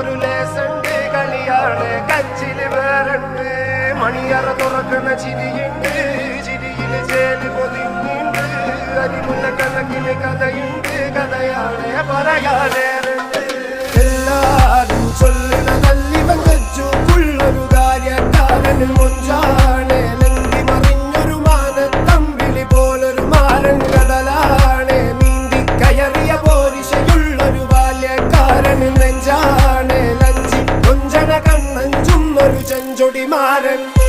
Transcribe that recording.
ഒരു ലേസുണ്ട് കളിയാണ് കച്ചിൽ വേറുണ്ട് മണിയറ തുറക്കുന്ന ചിരിയുണ്ട് ചിരിയിൽ ചേൽ പൊതിഞ്ഞുണ്ട് അരിമുല്ല കണക്കിന് കഥയുണ്ട് കഥയാണ് എല്ലാരും ചൊല്ലണ തല്ലി വെച്ചു ഉള്ളൊരു കാര്യക്കാരന് മുഞ്ചാ നെഞ്ചാണ് ലഞ്ചി. കൊഞ്ചന കണ്ണൻ ചുമ്മൊരു ചെഞ്ചൊടിമാരൻ